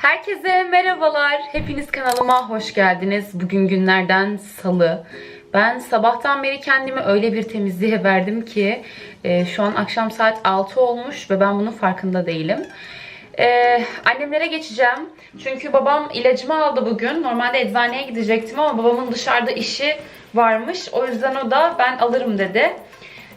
Herkese merhabalar. Hepiniz kanalıma hoş geldiniz. Bugün günlerden salı. Ben sabahtan beri kendimi öyle bir temizliğe verdim ki e, şu an akşam saat 6 olmuş ve ben bunun farkında değilim. E, annemlere geçeceğim. Çünkü babam ilacımı aldı bugün. Normalde eczaneye gidecektim ama babamın dışarıda işi varmış. O yüzden o da ben alırım dedi.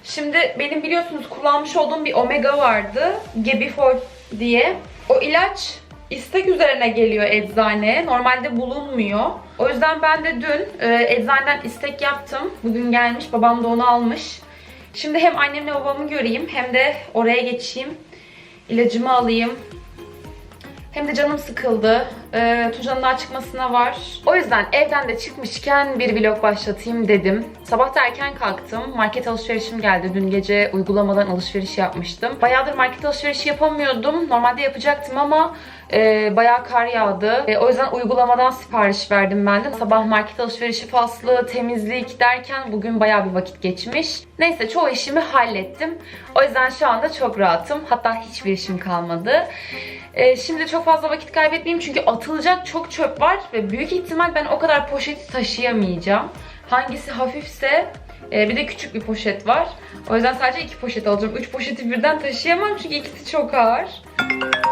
Şimdi benim biliyorsunuz kullanmış olduğum bir omega vardı. Gebifol diye. O ilaç istek üzerine geliyor eczaneye. Normalde bulunmuyor. O yüzden ben de dün e, eczaneden istek yaptım. Bugün gelmiş. Babam da onu almış. Şimdi hem annemle babamı göreyim hem de oraya geçeyim. İlacımı alayım. Hem de canım sıkıldı. Ee, Tuğcan'ın daha çıkmasına var. O yüzden evden de çıkmışken bir vlog başlatayım dedim. Sabah da erken kalktım. Market alışverişim geldi. Dün gece uygulamadan alışveriş yapmıştım. Bayağıdır market alışverişi yapamıyordum. Normalde yapacaktım ama e, bayağı kar yağdı. E, o yüzden uygulamadan sipariş verdim ben de. Sabah market alışverişi faslı, temizlik derken bugün bayağı bir vakit geçmiş. Neyse çoğu işimi hallettim. O yüzden şu anda çok rahatım. Hatta hiçbir işim kalmadı. Ee, şimdi çok fazla vakit kaybetmeyeyim çünkü atılacak çok çöp var ve büyük ihtimal ben o kadar poşeti taşıyamayacağım. Hangisi hafifse e, bir de küçük bir poşet var. O yüzden sadece iki poşet alacağım. Üç poşeti birden taşıyamam çünkü ikisi çok ağır.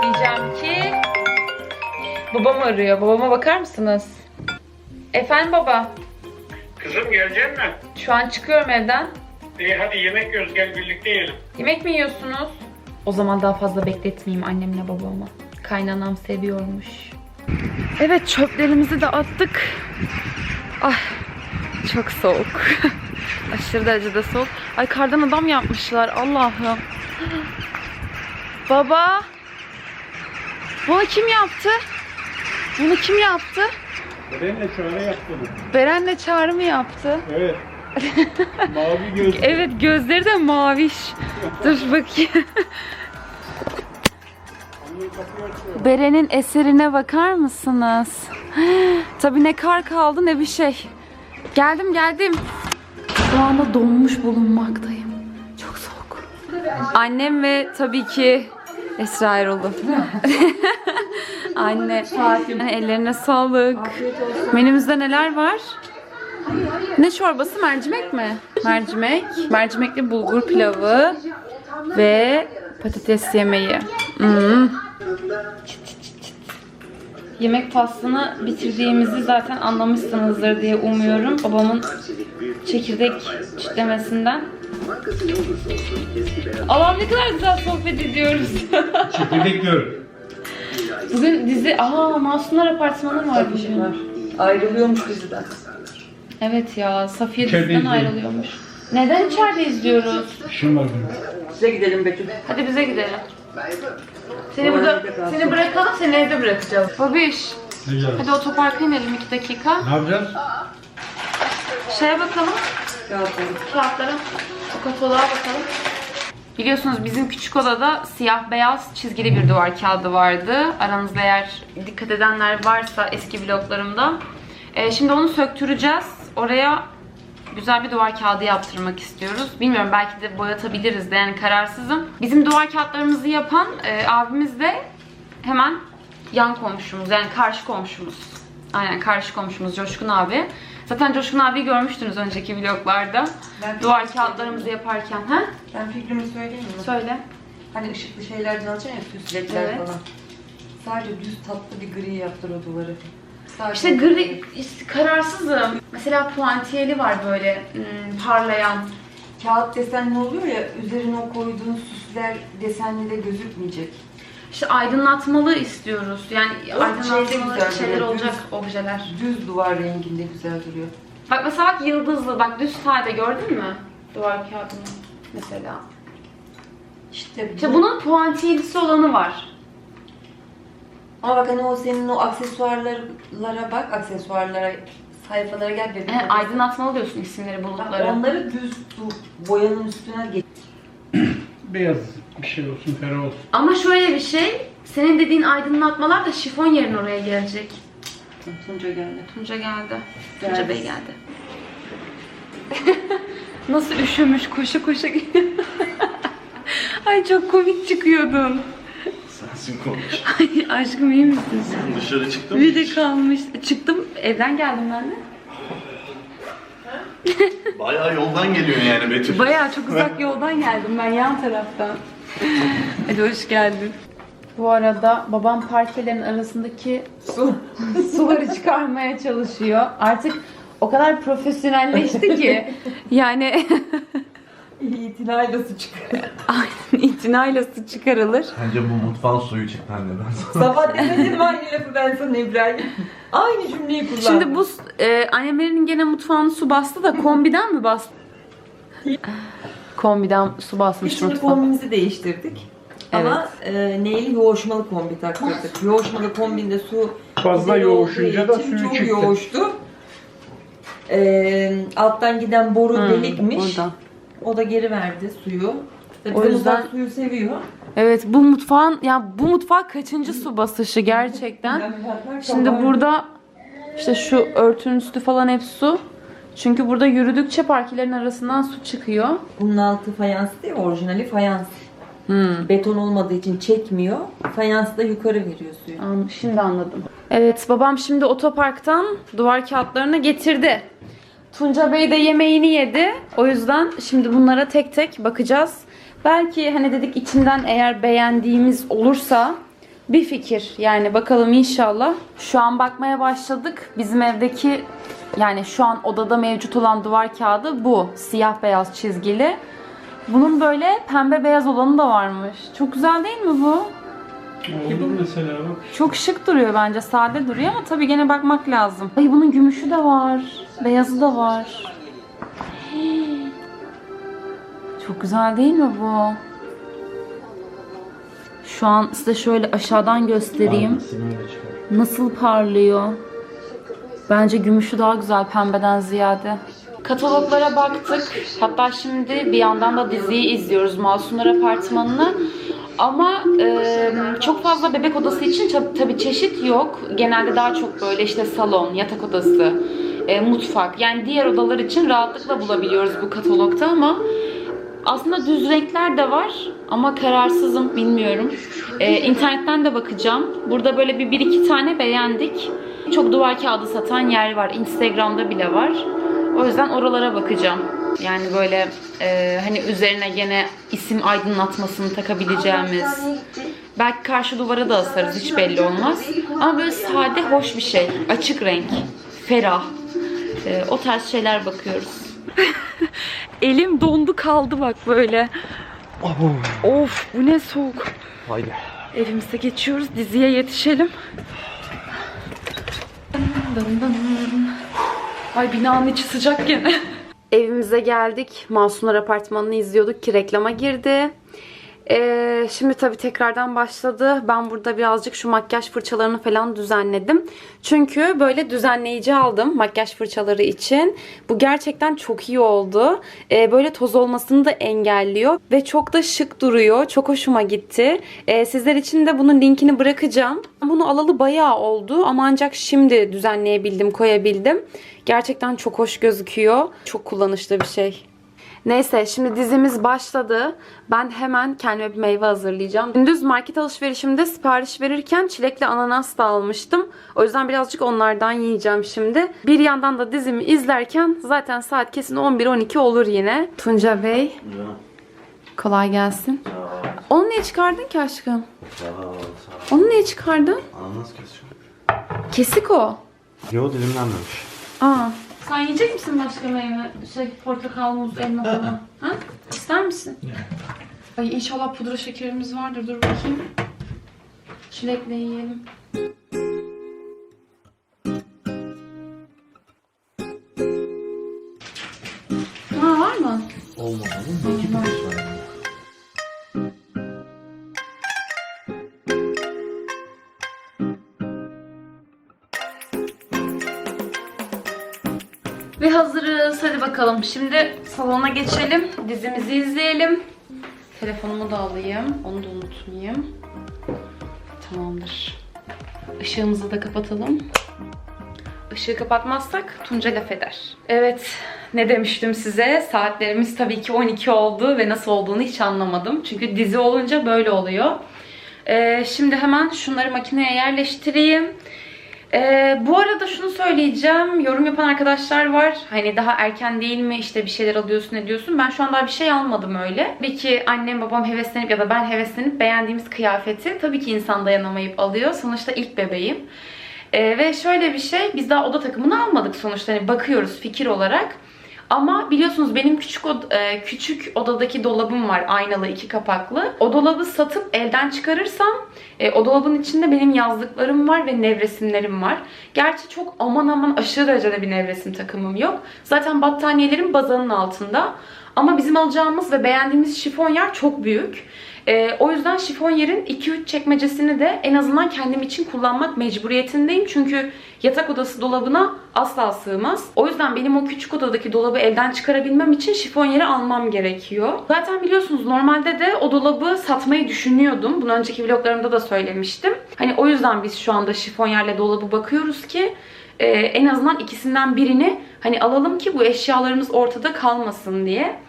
Diyeceğim ki babam arıyor. Babama bakar mısınız? Efendim baba. Kızım gelecek mi? Şu an çıkıyorum evden. İyi hadi yemek yiyoruz gel birlikte yiyelim. Yemek mi yiyorsunuz? O zaman daha fazla bekletmeyeyim annemle babamı. Kaynanam seviyormuş. Evet çöplerimizi de attık. Ah çok soğuk. Aşırı derecede soğuk. Ay kardan adam yapmışlar Allah'ım. Baba. Bunu kim yaptı? Bunu kim yaptı? Benimle çare yaptım. Beren'le Çağrı mı yaptı? Evet. Mavi göz. Evet gözleri de maviş. Dur bakayım. Beren'in eserine bakar mısınız? Tabii ne kar kaldı ne bir şey. Geldim geldim. Şu anda donmuş bulunmaktayım. Çok soğuk. Annem ve tabii ki Esra Erol'u. Anne, ellerine sağlık. Menümüzde neler var? Ne çorbası? Mercimek mi? Mercimek, mercimekli bulgur pilavı ve patates yemeği. Hmm. Yemek faslını bitirdiğimizi zaten anlamışsınızdır diye umuyorum. Babamın çekirdek çitlemesinden. Allah'ım ne kadar güzel sohbet ediyoruz. Çekirdek gör. Bugün dizi... Aa Masumlar Apartmanı var bugün. Ayrılıyormuş diziden. Evet ya Safiye İçeride diziden ayrılıyormuş. Neden içeride izliyoruz? İşim var benim. Size gidelim Betül. Hadi bize gidelim. Seni burada seni bırakalım, seni evde bırakacağız. Babiş, Ne güzel. hadi otoparka inelim iki dakika. Ne yapacağız? Şeye bakalım, Kağıtları. kağıtlara, o kataloğa bakalım. Biliyorsunuz bizim küçük odada siyah beyaz çizgili bir duvar kağıdı vardı. Aranızda eğer dikkat edenler varsa eski vloglarımda. Ee, şimdi onu söktüreceğiz. Oraya güzel bir duvar kağıdı yaptırmak istiyoruz. Bilmiyorum belki de boyatabiliriz de yani kararsızım. Bizim duvar kağıtlarımızı yapan e, abimiz de hemen yan komşumuz yani karşı komşumuz. Aynen karşı komşumuz Coşkun abi. Zaten Coşkun abi görmüştünüz önceki vloglarda. Ben- Duvar kağıtlarımızı yaparken. Ha? Ben fikrimi söyleyeyim mi? Söyle. Hani ışıklı şeylerden alacaksın ya süs ledler Evet. falan. Sadece düz tatlı bir gri yaptır o duvarı. Sadece İşte gri, işte kararsızım. Mesela puantiyeli var böyle hmm, parlayan. Kağıt desenli oluyor ya üzerine o koyduğun süsler desenli de gözükmeyecek. İşte aydınlatmalı istiyoruz. Yani O şey aydınlatmalı şeyler duruyor, olacak düz. objeler. Düz duvar renginde güzel duruyor. Bak mesela bak yıldızlı, bak düz sade gördün mü? Duvar kağıdını mesela. İşte, İşte bu- bunun puantiyelisi olanı var. Ama bak hani o senin o aksesuarlara bak, aksesuarlara, sayfalara gel bebeğim. E, aydınlatmalı diyorsun isimleri, Bak, bulutları. onları düz du- boyanın üstüne geç. Beyaz bir şey olsun, ferah olsun. Ama şöyle bir şey, senin dediğin aydınlatmalar da şifon yerine oraya gelecek. Tunca geldi. Tunca geldi. Geldi. Tunca Bey geldi. Nasıl üşümüş koşa koşa geliyor. Ay çok komik çıkıyordun. Sensin konuş. Ay aşkım iyi misin? Dışarı çıktın mı? Bir de kalmış. Çıktım evden geldim ben de. Bayağı yoldan geliyorsun yani Betül. Bayağı çok uzak yoldan geldim ben yan taraftan. Hadi hoş geldin. Bu arada babam parkelerin arasındaki Su. suları çıkarmaya çalışıyor. Artık o kadar profesyonelleşti ki. Yani İtinayla su çıkıyor. aynen itinayla su çıkarılır. Bence bu mutfağın suyu çıktı anneden. Sabah demedim mi aynı lafı ben sana İbrahim? Aynı cümleyi kullandım. Şimdi bu e, annemlerin gene mutfağını su bastı da kombiden mi bastı? kombiden su basmış Biz şimdi mutfağa. kombimizi değiştirdik. Ama e, neyli yoğuşmalı kombi taktırdık. yoğuşmalı kombinde su Fazla güzel olduğu yoğuşunca da için suyu çok çıktı. yoğuştu. E, alttan giden boru Hı, delikmiş. burada. O da geri verdi suyu. Tabii O yüzden- suyu seviyor. Evet bu mutfağın ya bu mutfak kaçıncı su basışı gerçekten. Şimdi burada işte şu örtünün üstü falan hep su. Çünkü burada yürüdükçe parkelerin arasından su çıkıyor. Bunun altı fayans değil, orijinali fayans. Hmm. Beton olmadığı için çekmiyor. Fayans da yukarı veriyor suyu. Şimdi anladım. Evet babam şimdi otoparktan duvar kağıtlarını getirdi. Tunca Bey de yemeğini yedi. O yüzden şimdi bunlara tek tek bakacağız. Belki hani dedik içinden eğer beğendiğimiz olursa bir fikir. Yani bakalım inşallah. Şu an bakmaya başladık. Bizim evdeki yani şu an odada mevcut olan duvar kağıdı bu. Siyah beyaz çizgili. Bunun böyle pembe beyaz olanı da varmış. Çok güzel değil mi bu? Olur mesela bak. Çok şık duruyor bence. Sade duruyor ama tabii gene bakmak lazım. Ay bunun gümüşü de var. Beyazı da var. Hii. Çok güzel değil mi bu? Şu an size şöyle aşağıdan göstereyim. Nasıl parlıyor. Bence gümüşü daha güzel pembeden ziyade. Kataloglara baktık. Hatta şimdi bir yandan da diziyi izliyoruz Masumlar Apartmanı'nı. Ama e, çok fazla bebek odası için tab- tabii çeşit yok. Genelde daha çok böyle işte salon, yatak odası, e, mutfak. Yani diğer odalar için rahatlıkla bulabiliyoruz bu katalogda ama aslında düz renkler de var ama kararsızım bilmiyorum. Ee, internetten de bakacağım. Burada böyle bir, bir iki tane beğendik. Çok duvar kağıdı satan yer var. Instagram'da bile var. O yüzden oralara bakacağım. Yani böyle e, hani üzerine gene isim aydınlatmasını takabileceğimiz. Belki karşı duvara da asarız hiç belli olmaz. Ama böyle sade hoş bir şey. Açık renk. Ferah. E, o tarz şeyler bakıyoruz. Elim dondu kaldı bak böyle. Of bu ne soğuk. Haydi. Evimize geçiyoruz. Diziye yetişelim. Dın dın. Ay binanın içi sıcak gene. Evimize geldik. Masumlar Apartmanı'nı izliyorduk ki reklama girdi. Ee, şimdi tabii tekrardan başladı. Ben burada birazcık şu makyaj fırçalarını falan düzenledim. Çünkü böyle düzenleyici aldım makyaj fırçaları için. Bu gerçekten çok iyi oldu. Ee, böyle toz olmasını da engelliyor. Ve çok da şık duruyor. Çok hoşuma gitti. Ee, sizler için de bunun linkini bırakacağım. Bunu alalı bayağı oldu ama ancak şimdi düzenleyebildim, koyabildim. Gerçekten çok hoş gözüküyor. Çok kullanışlı bir şey. Neyse şimdi dizimiz başladı. Ben hemen kendime bir meyve hazırlayacağım. Gündüz market alışverişimde sipariş verirken çilekli ananas da almıştım. O yüzden birazcık onlardan yiyeceğim şimdi. Bir yandan da dizimi izlerken zaten saat kesin 11-12 olur yine. Tunca Bey kolay gelsin. Onu niye çıkardın ki aşkım? Onu niye çıkardın? Ananas kesiyor. Kesik o. Yo dilimlenmemiş. Aa. Sen yiyecek misin başka meyve? Şey portakal, muz, elma falan. Ha? İster misin? Ay inşallah pudra şekerimiz vardır. Dur bakayım. Çilekle yiyelim. Ha var mı? Olmadı mı? Bakalım. Şimdi salona geçelim. Dizimizi izleyelim. Telefonumu da alayım. Onu da unutmayayım. Tamamdır. Işığımızı da kapatalım. Işığı kapatmazsak Tunca laf eder. Evet, ne demiştim size? Saatlerimiz tabii ki 12 oldu ve nasıl olduğunu hiç anlamadım. Çünkü dizi olunca böyle oluyor. Ee, şimdi hemen şunları makineye yerleştireyim. Ee, bu arada şunu söyleyeceğim. Yorum yapan arkadaşlar var. Hani daha erken değil mi? İşte bir şeyler alıyorsun ediyorsun. Ben şu an daha bir şey almadım öyle. Tabii ki annem babam heveslenip ya da ben heveslenip beğendiğimiz kıyafeti tabii ki insan dayanamayıp alıyor. Sonuçta ilk bebeğim. Ee, ve şöyle bir şey. Biz daha oda takımını almadık sonuçta. Hani bakıyoruz fikir olarak. Ama biliyorsunuz benim küçük od- e, küçük odadaki dolabım var aynalı iki kapaklı. O dolabı satıp elden çıkarırsam e, o dolabın içinde benim yazdıklarım var ve nevresimlerim var. Gerçi çok aman aman aşırı derecede bir nevresim takımım yok. Zaten battaniyelerim bazanın altında. Ama bizim alacağımız ve beğendiğimiz şifon yer çok büyük. E, o yüzden şifon yerin 2-3 çekmecesini de en azından kendim için kullanmak mecburiyetindeyim. Çünkü yatak odası dolabına asla sığmaz. O yüzden benim o küçük odadaki dolabı elden çıkarabilmem için şifon yeri almam gerekiyor. Zaten biliyorsunuz normalde de o dolabı satmayı düşünüyordum. Bunu önceki vloglarımda da söylemiştim. Hani o yüzden biz şu anda şifon yerle dolabı bakıyoruz ki e, en azından ikisinden birini hani alalım ki bu eşyalarımız ortada kalmasın diye.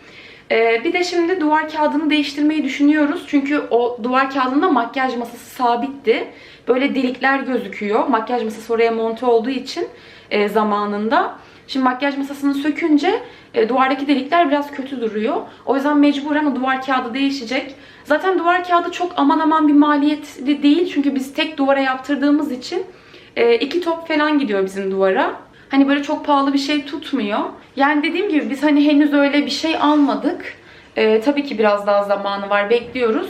Ee, bir de şimdi duvar kağıdını değiştirmeyi düşünüyoruz. Çünkü o duvar kağıdında makyaj masası sabitti. Böyle delikler gözüküyor. Makyaj masası oraya monte olduğu için e, zamanında. Şimdi makyaj masasını sökünce e, duvardaki delikler biraz kötü duruyor. O yüzden mecburen o duvar kağıdı değişecek. Zaten duvar kağıdı çok aman aman bir maliyetli değil. Çünkü biz tek duvara yaptırdığımız için e, iki top falan gidiyor bizim duvara. Hani böyle çok pahalı bir şey tutmuyor. Yani dediğim gibi biz hani henüz öyle bir şey almadık. Ee, tabii ki biraz daha zamanı var, bekliyoruz.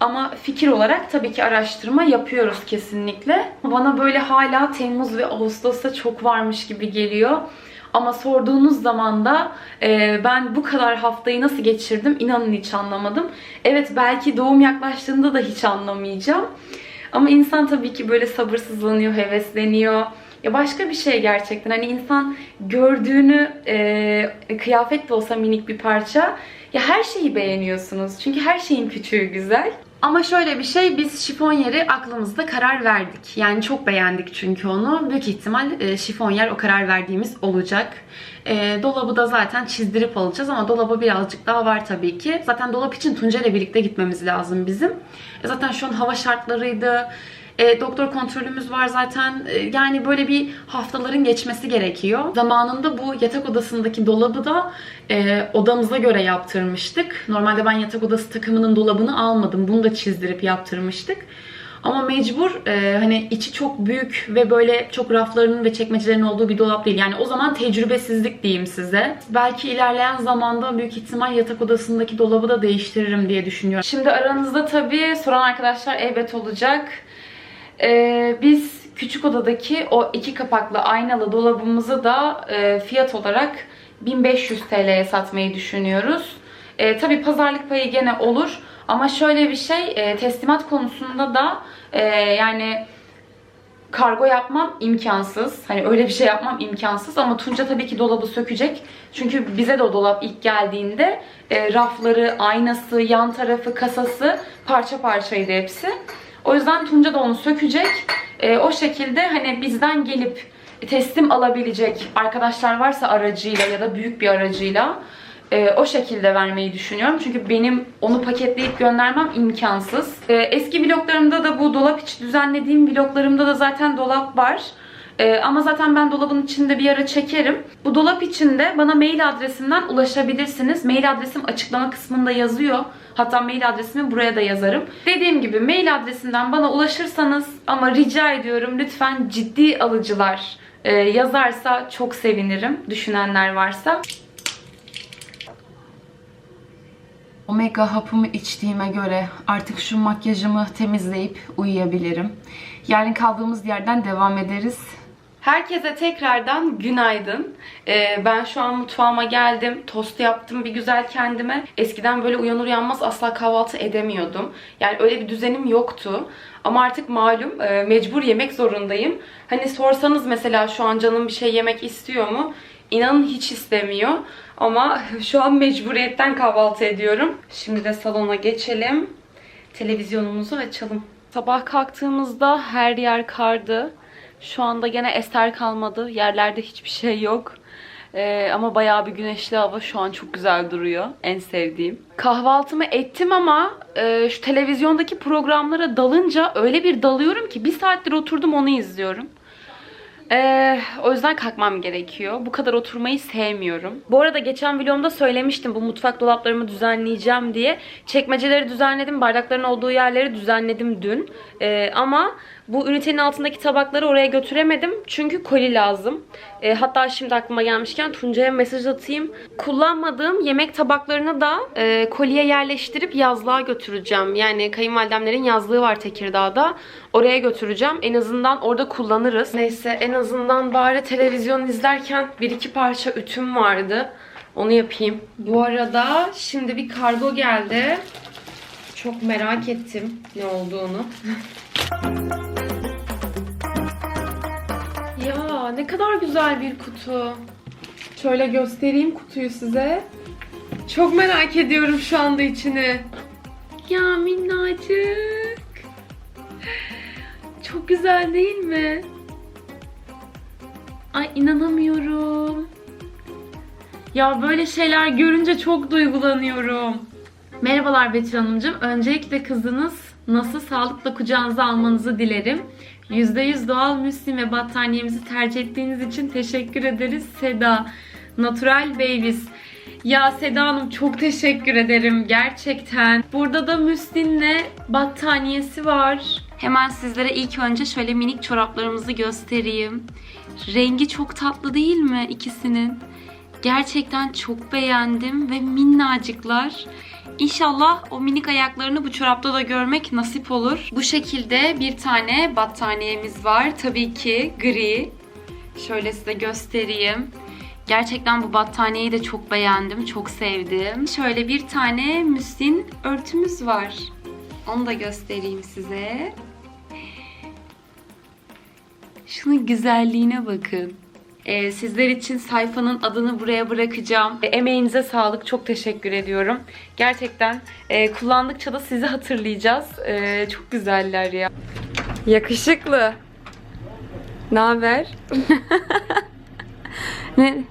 Ama fikir olarak tabii ki araştırma yapıyoruz kesinlikle. Bana böyle hala Temmuz ve Ağustos'ta çok varmış gibi geliyor. Ama sorduğunuz zaman da e, ben bu kadar haftayı nasıl geçirdim inanın hiç anlamadım. Evet belki doğum yaklaştığında da hiç anlamayacağım. Ama insan tabii ki böyle sabırsızlanıyor, hevesleniyor. Ya başka bir şey gerçekten. Hani insan gördüğünü e, kıyafet de olsa minik bir parça ya her şeyi beğeniyorsunuz. Çünkü her şeyin küçüğü güzel. Ama şöyle bir şey biz şifon yeri aklımızda karar verdik. Yani çok beğendik çünkü onu. Büyük ihtimal e, şifon yer o karar verdiğimiz olacak. E, dolabı da zaten çizdirip alacağız ama dolaba birazcık daha var tabii ki. Zaten dolap için Tunca ile birlikte gitmemiz lazım bizim. E, zaten şu an hava şartlarıydı. E, doktor kontrolümüz var zaten. E, yani böyle bir haftaların geçmesi gerekiyor. Zamanında bu yatak odasındaki dolabı da e, odamıza göre yaptırmıştık. Normalde ben yatak odası takımının dolabını almadım. Bunu da çizdirip yaptırmıştık. Ama mecbur e, hani içi çok büyük ve böyle çok raflarının ve çekmecelerinin olduğu bir dolap değil. Yani o zaman tecrübesizlik diyeyim size. Belki ilerleyen zamanda büyük ihtimal yatak odasındaki dolabı da değiştiririm diye düşünüyorum. Şimdi aranızda tabii soran arkadaşlar elbet olacak. Ee, biz küçük odadaki o iki kapaklı aynalı dolabımızı da e, fiyat olarak 1500 TL'ye satmayı düşünüyoruz. E, tabii pazarlık payı gene olur ama şöyle bir şey e, teslimat konusunda da e, yani kargo yapmam imkansız. Hani öyle bir şey yapmam imkansız ama Tunca tabii ki dolabı sökecek. Çünkü bize de o dolap ilk geldiğinde e, rafları, aynası, yan tarafı, kasası parça parçaydı hepsi. O yüzden Tunca da onu sökecek. E, o şekilde hani bizden gelip teslim alabilecek arkadaşlar varsa aracıyla ya da büyük bir aracıyla e, o şekilde vermeyi düşünüyorum. Çünkü benim onu paketleyip göndermem imkansız. E, eski vloglarımda da bu dolap içi düzenlediğim vloglarımda da zaten dolap var. E, ama zaten ben dolabın içinde bir ara çekerim. Bu dolap içinde bana mail adresimden ulaşabilirsiniz. Mail adresim açıklama kısmında yazıyor. Hatta mail adresimi buraya da yazarım. Dediğim gibi mail adresinden bana ulaşırsanız ama rica ediyorum lütfen ciddi alıcılar e, yazarsa çok sevinirim. Düşünenler varsa. Omega hapımı içtiğime göre artık şu makyajımı temizleyip uyuyabilirim. Yarın kaldığımız yerden devam ederiz. Herkese tekrardan günaydın. Ee, ben şu an mutfağıma geldim. Tost yaptım bir güzel kendime. Eskiden böyle uyanır uyanmaz asla kahvaltı edemiyordum. Yani öyle bir düzenim yoktu. Ama artık malum e, mecbur yemek zorundayım. Hani sorsanız mesela şu an canım bir şey yemek istiyor mu? İnanın hiç istemiyor. Ama şu an mecburiyetten kahvaltı ediyorum. Şimdi de salona geçelim. Televizyonumuzu açalım. Sabah kalktığımızda her yer kardı. Şu anda gene eser kalmadı. Yerlerde hiçbir şey yok. Ee, ama bayağı bir güneşli hava şu an çok güzel duruyor. En sevdiğim. Kahvaltımı ettim ama e, şu televizyondaki programlara dalınca öyle bir dalıyorum ki bir saattir oturdum onu izliyorum. Ee, o yüzden kalkmam gerekiyor. Bu kadar oturmayı sevmiyorum. Bu arada geçen vlogumda söylemiştim bu mutfak dolaplarımı düzenleyeceğim diye. Çekmeceleri düzenledim, bardakların olduğu yerleri düzenledim dün. Ee, ama bu ünitenin altındaki tabakları oraya götüremedim. Çünkü koli lazım. Ee, hatta şimdi aklıma gelmişken Tuncay'a mesaj atayım. Kullanmadığım yemek tabaklarını da e, koliye yerleştirip yazlığa götüreceğim. Yani kayınvalidemlerin yazlığı var Tekirdağ'da. Oraya götüreceğim. En azından orada kullanırız. Neyse en azından bari televizyon izlerken bir iki parça ütüm vardı. Onu yapayım. Bu arada şimdi bir kargo geldi. Çok merak ettim ne olduğunu. ne kadar güzel bir kutu. Şöyle göstereyim kutuyu size. Çok merak ediyorum şu anda içini. Ya minnacık. Çok güzel değil mi? Ay inanamıyorum. Ya böyle şeyler görünce çok duygulanıyorum. Merhabalar Betül Hanımcığım. Öncelikle kızınız nasıl sağlıkla kucağınıza almanızı dilerim. %100 doğal müslim ve battaniyemizi tercih ettiğiniz için teşekkür ederiz Seda. Natural Babies. Ya Seda Hanım çok teşekkür ederim gerçekten. Burada da müslinle battaniyesi var. Hemen sizlere ilk önce şöyle minik çoraplarımızı göstereyim. Rengi çok tatlı değil mi ikisinin? Gerçekten çok beğendim ve minnacıklar. İnşallah o minik ayaklarını bu çorapta da görmek nasip olur. Bu şekilde bir tane battaniyemiz var. Tabii ki gri. Şöyle size göstereyim. Gerçekten bu battaniyeyi de çok beğendim, çok sevdim. Şöyle bir tane müslin örtümüz var. Onu da göstereyim size. Şunun güzelliğine bakın. Ee, sizler için sayfanın adını buraya bırakacağım. E, emeğinize sağlık. Çok teşekkür ediyorum. Gerçekten e, kullandıkça da sizi hatırlayacağız. E, çok güzeller ya. Yakışıklı. Ne haber? ne?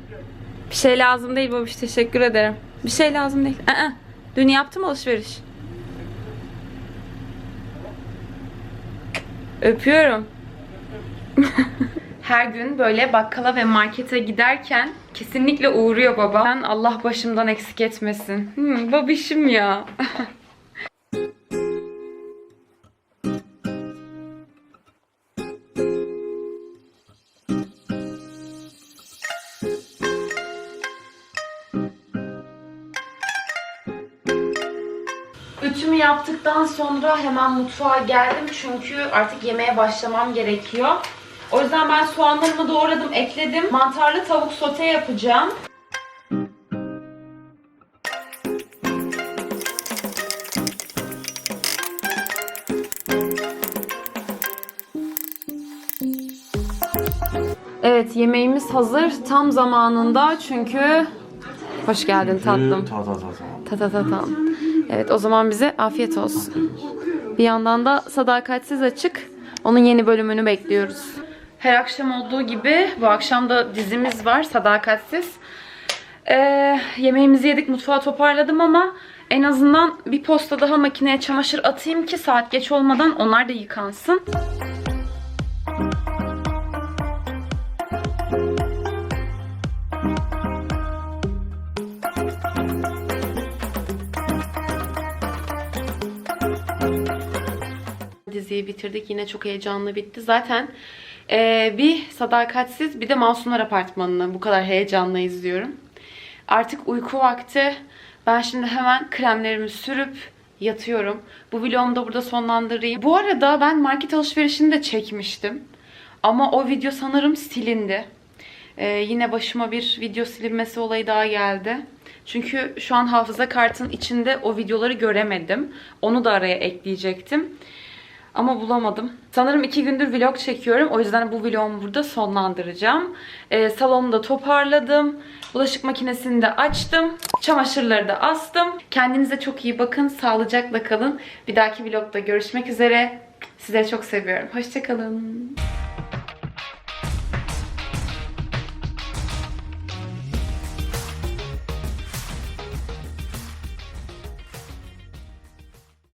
Bir şey lazım değil babiş. Teşekkür ederim. Bir şey lazım değil. Aa, dün yaptım alışveriş. Öpüyorum. Her gün böyle bakkala ve markete giderken kesinlikle uğruyor baba. Ben Allah başımdan eksik etmesin. Hmm, babişim ya. Ütümü yaptıktan sonra hemen mutfağa geldim çünkü artık yemeğe başlamam gerekiyor. O yüzden ben soğanlarımı doğradım, ekledim. Mantarlı tavuk sote yapacağım. Evet, yemeğimiz hazır. Tam zamanında çünkü... Hoş geldin tatlım. Ta ta ta ta. Ta ta ta ta. Evet o zaman bize afiyet olsun. Bir yandan da Sadakatsiz Açık. Onun yeni bölümünü bekliyoruz. Her akşam olduğu gibi bu akşam da dizimiz var Sadakatsiz. Ee, yemeğimizi yedik mutfağı toparladım ama en azından bir posta daha makineye çamaşır atayım ki saat geç olmadan onlar da yıkansın. Diziyi bitirdik. Yine çok heyecanlı bitti. Zaten eee, bir sadakatsiz bir de Masumlar Apartmanı'nı bu kadar heyecanla izliyorum. Artık uyku vakti. Ben şimdi hemen kremlerimi sürüp yatıyorum. Bu vlogumu da burada sonlandırayım. Bu arada ben market alışverişini de çekmiştim. Ama o video sanırım silindi. Ee, yine başıma bir video silinmesi olayı daha geldi. Çünkü şu an hafıza kartın içinde o videoları göremedim. Onu da araya ekleyecektim. Ama bulamadım. Sanırım iki gündür vlog çekiyorum. O yüzden bu vlogumu burada sonlandıracağım. Ee, salonu da toparladım. Bulaşık makinesini de açtım. Çamaşırları da astım. Kendinize çok iyi bakın. Sağlıcakla kalın. Bir dahaki vlogda görüşmek üzere. Sizleri çok seviyorum. Hoşçakalın.